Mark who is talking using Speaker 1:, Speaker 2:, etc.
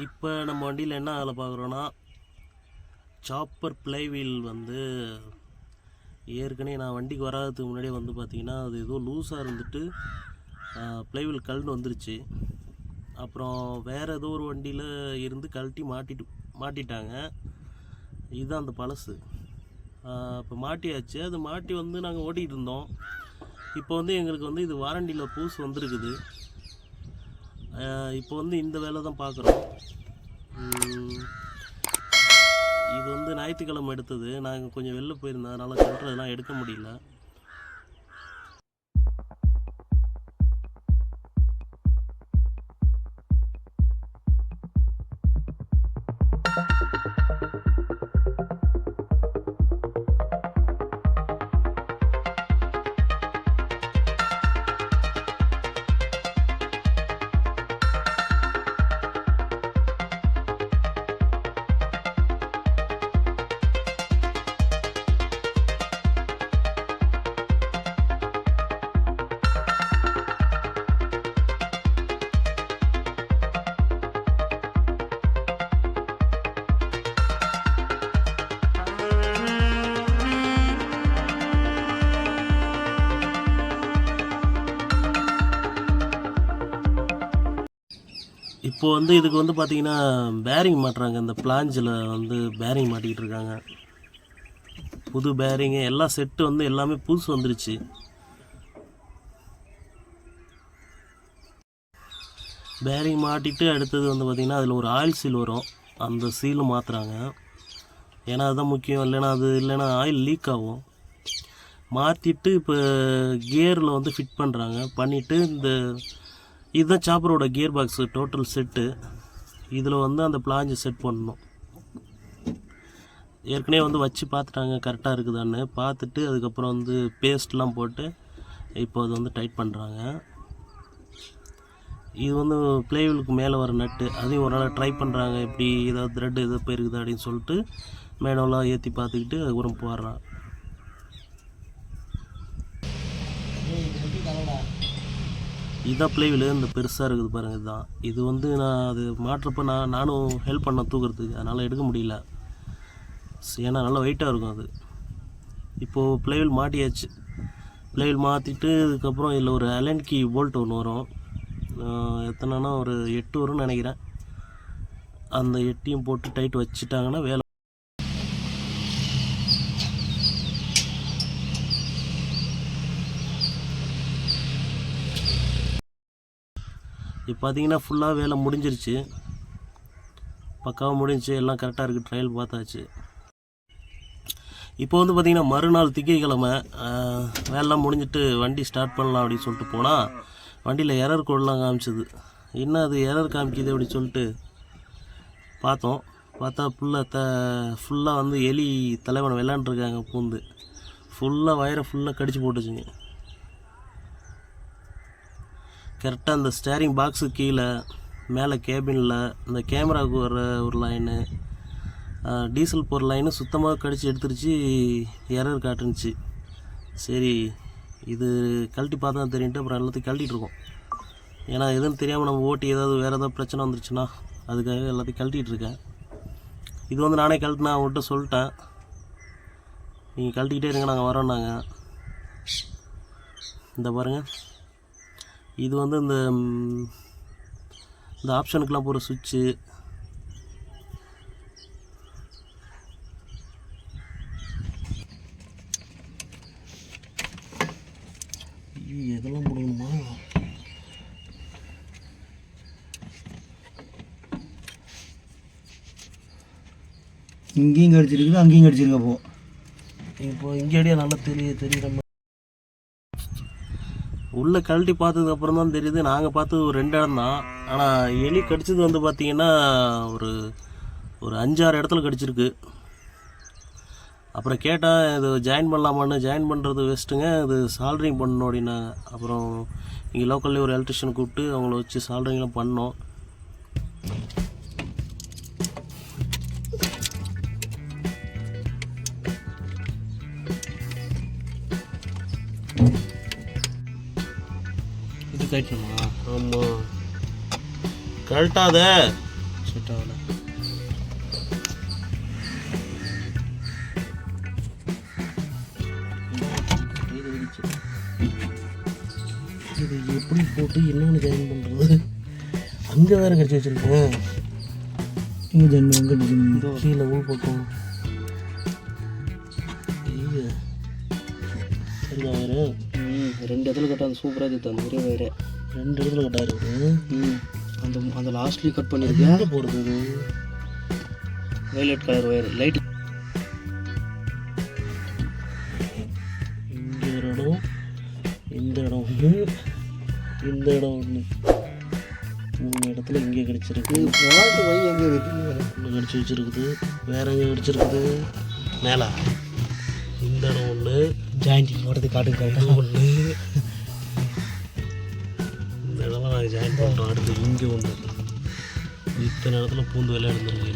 Speaker 1: இப்போ நம்ம வண்டியில் என்ன அதில் பார்க்குறோன்னா சாப்பர் பிளைவீல் வந்து ஏற்கனவே நான் வண்டிக்கு வராததுக்கு முன்னாடியே வந்து பார்த்திங்கன்னா அது ஏதோ லூஸாக இருந்துட்டு பிளைவீல் கல்னு வந்துருச்சு. அப்புறம் வேறு ஏதோ ஒரு வண்டியில் இருந்து கழட்டி மாட்டிட்டு மாட்டிட்டாங்க. இதுதான் அந்த பழசு. இப்போ மாட்டியாச்சு. அது மாட்டி வந்து நாங்கள் ஓட்டிகிட்டு இருந்தோம். இப்போ வந்து எங்களுக்கு வந்து இது வாரண்டியில் பூஸ் வந்திருக்குது. இப்போ வந்து இந்த வேலை தான் பார்க்குறோம் இது வந்து ஞாயிற்றுக்கிழமை எடுத்தது நாங்கள் கொஞ்சம் வெளில போயிருந்தோம் அதனால் கட்டுறதெல்லாம் எடுக்க முடியல. இப்போ வந்து இதுக்கு வந்து பார்த்தீங்கன்னா பேரிங் மாட்டுறாங்க. இந்த பிளாஞ்சில் வந்து பேரிங் மாட்டிக்கிட்டு இருக்காங்க புது பேரிங்கு எல்லா செட்டு வந்து எல்லாமே புதுசு வந்துருச்சு. பேரிங் மாட்டிட்டு அடுத்தது வந்து பார்த்திங்கன்னா அதில் ஒரு ஆயில் சீல் வரும். அந்த சீலும் மாற்றுறாங்க ஏன்னா அதுதான் முக்கியம். இல்லைன்னா அது இல்லைன்னா ஆயில் லீக் ஆகும். மாற்றிட்டு இப்போ கியரில் வந்து ஃபிட் பண்ணுறாங்க பண்ணிவிட்டு இந்த இதுதான் சாப்பரோட கியர் பாக்ஸு டோட்டல் செட்டு இதில் வந்து அந்த பிளாஞ்சை செட் பண்ணணும் ஏற்கனவே வந்து வச்சு பார்த்துட்டாங்க கரெக்டாக இருக்குதான்னு. பார்த்துட்டு அதுக்கப்புறம் வந்து பேஸ்ட்லாம் போட்டு இப்போ அது வந்து டைட் பண்ணுறாங்க இது வந்து பிளேவிலுக்கு மேலே வர நட்டு அதையும் ஒரு நாள் ட்ரை பண்ணுறாங்க எப்படி ஏதாவது த்ரெட் எதாவது போயிருக்குது அப்படின்னு சொல்லிட்டு மேடம்லாம் ஏற்றி பார்த்துக்கிட்டு அதுக்கப்புறம் போடுறான். இதான் பிளேவில் இந்த பெருசாக இருக்குது பாருங்கள் இதுதான் இது வந்து நான் அது மாட்டுறப்ப நான் நானும் ஹெல்ப் பண்ண தூக்குறதுக்கு. அதனால் எடுக்க முடியல. ஏன்னா நல்லா வெயிட்டாக இருக்கும் அது. இப்போது பிளேவில் மாட்டியாச்சு. பிளேவில் மாற்றிட்டு இதுக்கப்புறம் இதில் ஒரு அலன் கீ போல்ட் ஒன்று வரும். எத்தனைனா ஒரு எட்டு வரும்னு நினைக்கிறேன். அந்த எட்டியும் போட்டு டைட் வச்சுட்டாங்கன்னா வேலை இப்போ பார்த்தீங்கன்னா ஃபுல்லாக வேலை முடிஞ்சிருச்சு. பக்காவாக முடிஞ்சிச்சு எல்லாம் கரெக்டாக இருக்குது ட்ரையல் பார்த்தாச்சு. இப்போ வந்து பார்த்திங்கன்னா மறுநாள் திங்கக்கிழமை வேலைலாம் முடிஞ்சிட்டு வண்டி ஸ்டார்ட் பண்ணலாம் அப்படின்னு சொல்லிட்டு போனால் வண்டியில் எரர் கோடெலாம் காமிச்சது. என்ன அது எரர் காமிக்குது அப்படின்னு சொல்லிட்டு பார்த்தோம். பார்த்தா ஃபுல்லாக த ஃபுல்லாக வந்து எலி தலைவன் விளாண்டுருக்காங்க பூந்து. ஃபுல்லாக வயரை ஃபுல்லாக கடிச்சு போட்டுச்சுங்க. கரெக்டாக அந்த ஸ்டேரிங் பாக்ஸு கீழே மேலே கேபினில் இந்த கேமராவுக்கு வர ஒரு லைனு டீசல் போகிற லைனு சுத்தமாக கடிச்சு எடுத்துருச்சு எரர் காட்டுனுச்சு. சரி இது கழட்டி பார்த்தா தெரியுன்ட்டு அப்புறம் எல்லாத்தையும் கழட்டிகிட்ருக்கோம் இருக்கோம். ஏன்னா எதுன்னு தெரியாமல் நம்ம ஓட்டி ஏதாவது வேறு ஏதாவது பிரச்சனை வந்துருச்சுன்னா அதுக்காக எல்லாத்தையும் கழட்டிட்டு இருக்கேன். இது வந்து நானே கழட்டினா அவங்கள்ட்ட சொல்லிட்டேன். நீங்கள் கழட்டிக்கிட்டே இருங்க நாங்கள் வரோம் நாங்கள் இந்த பாருங்கள் இது வந்து இந்த இந்த ஆப்ஷனுக்கெலாம் போகிற சுவிட்சு. எதெல்லாம் போடணுமா
Speaker 2: இங்கேயும் கடிச்சிருக்குது அங்கேயும் கடிச்சிருக்கு அப்போ
Speaker 1: இப்போ இங்கேடியே நல்லா தெரிய தெரியுற மாதிரி உள்ளே கழட்டி பார்த்ததுக்கு அப்புறம் தான் தெரியுது நாங்கள் பார்த்தது ஒரு ரெண்டு இடம் தான். ஆனால் எலி கடிச்சது வந்து பார்த்தீங்கன்னா ஒரு ஒரு அஞ்சாறு இடத்துல கடிச்சிருக்கு. அப்புறம் கேட்டால் இது ஜாயின் பண்ணலாமான்னு ஜாயின் பண்ணுறது வேஸ்ட்டுங்க இது சால்ட்ரிங் பண்ணணும் அப்படின்னாங்க. அப்புறம் இங்கே லோக்கல்லேயே ஒரு எலக்ட்ரிஷியன் கூப்பிட்டு அவங்கள வச்சு சால்ட்ரிங்லாம் பண்ணோம். இது கட்டணுமா ஆமாம் கழட்டாத.
Speaker 2: செட் ஆகல
Speaker 1: இது எப்படி போட்டு என்னென்னு ஜாயின் பண்ணுறது அங்கே வேறு கடிச்சு வச்சுருக்கேன்.
Speaker 2: இங்கே ஜென்மம் எங்கே டிசைன்
Speaker 1: கீழே உள் பக்கம். ஐயோ. சரிதா வேறு
Speaker 2: ரெண்டு இடத்துல கட்டாது சூப்பராக இருக்குது அந்த ஒரே வேறு
Speaker 1: ரெண்டு இடத்துல கட்டா இருக்குது?
Speaker 2: அந்த அந்த லாஸ்ட்லேயும் கட் பண்ணியிருக்கேன்
Speaker 1: போகிறது
Speaker 2: வயலட் கலர் ஒயர் லைட்
Speaker 1: இங்கே ஒரு இடம் இந்த இடம் ஒன்று இந்த இடம் ஒன்று மூணு இடத்துல இங்கே கிடச்சிருக்கு.
Speaker 2: பாட்டு வை எங்கே இருக்குது
Speaker 1: கடிச்சு வச்சிருக்குது வேற எங்கே கடிச்சிருக்குது? மேலே. இந்த இடம் ஒன்று
Speaker 2: ஜாயிண்டிங் போடுறது காட்டுக்கு
Speaker 1: இது ஒன்று இந்த இடம்லாம் நாங்கள் ஜாயின் பண்ணுறோம் அடுத்து இங்கே ஒன்று இத்தனை இடத்துல பூந்து விளையாடுந்துருங்க